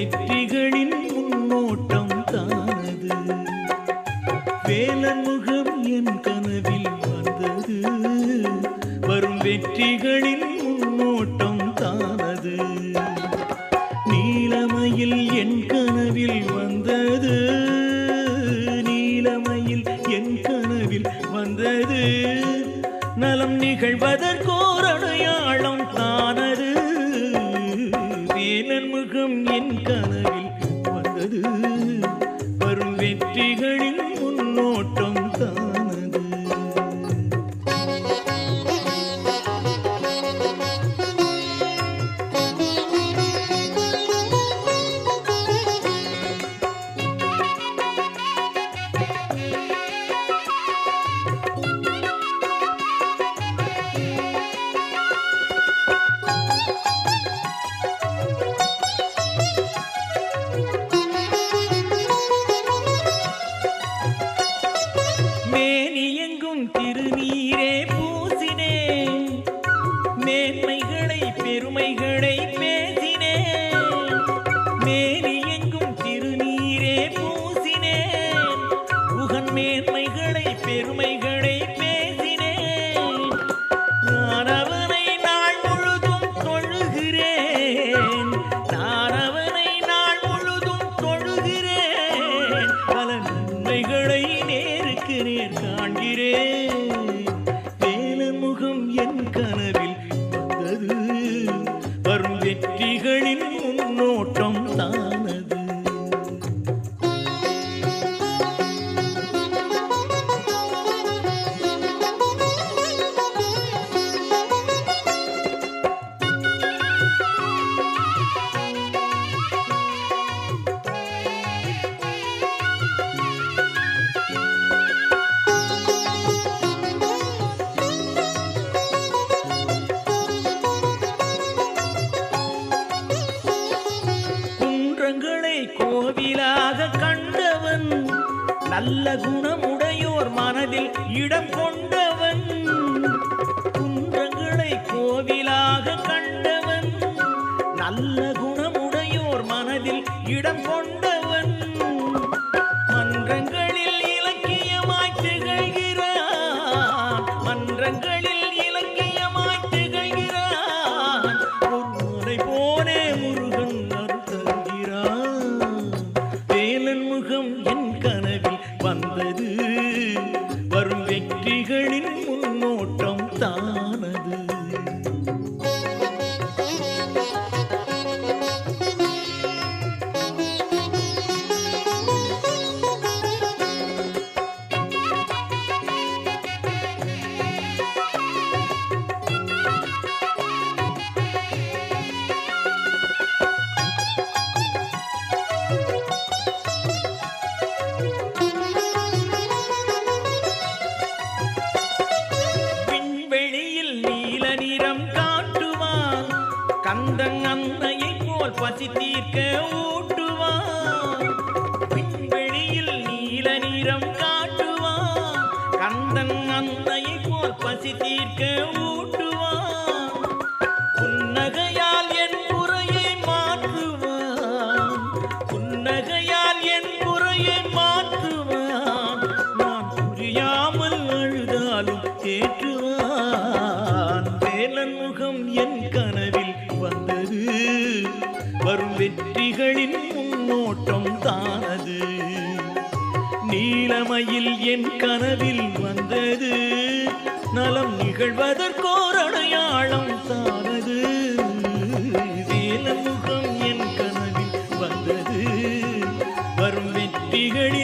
வெற்றிகளின் முன்னோட்டம் தானது வேலன் முகம் என் கனவில் வந்தது. வரும் வெற்றிகளின் முன்னோட்டம் தானது நீலமையில் என் கனவில் வந்தது. நீலமையில் என் கனவில் வந்தது. நலம் நிகழ்வதற்கோர் அடையாளம் தானது என் கனவில் রে পু வரும் வெற்றிகளின் குன்றங்களை கோவிலாக கண்டவன் நல்ல குணமுடையோர் மனதில் இடம் கொண்டவன். குன்றங்களை கோவிலாக கண்டவன் நல்ல குணமுடையோர் மனதில் இடம் கொண்டவன். மன்றங்களில் இலக்கியமாய் திகழ்கிறான் மன்றங்களில் வந்தது கந்தன் அன்னையை போல் பசி தீர்க்க ஊட்டுவான். விண்வெளியில் நீல நிறம் காட்டுவான். கந்தன் அன்னையை போல் பசி தீர்க்க வரும் வெற்றிகளின் முன்னோட்டம் தானது. நீலமையில் என் கனவில் வந்தது. நலம் நிகழ்வதற்கோர் அடையாளம் தானது. வேலமுகம் என் கனவில் வந்தது. வரும் வெற்றிகளின்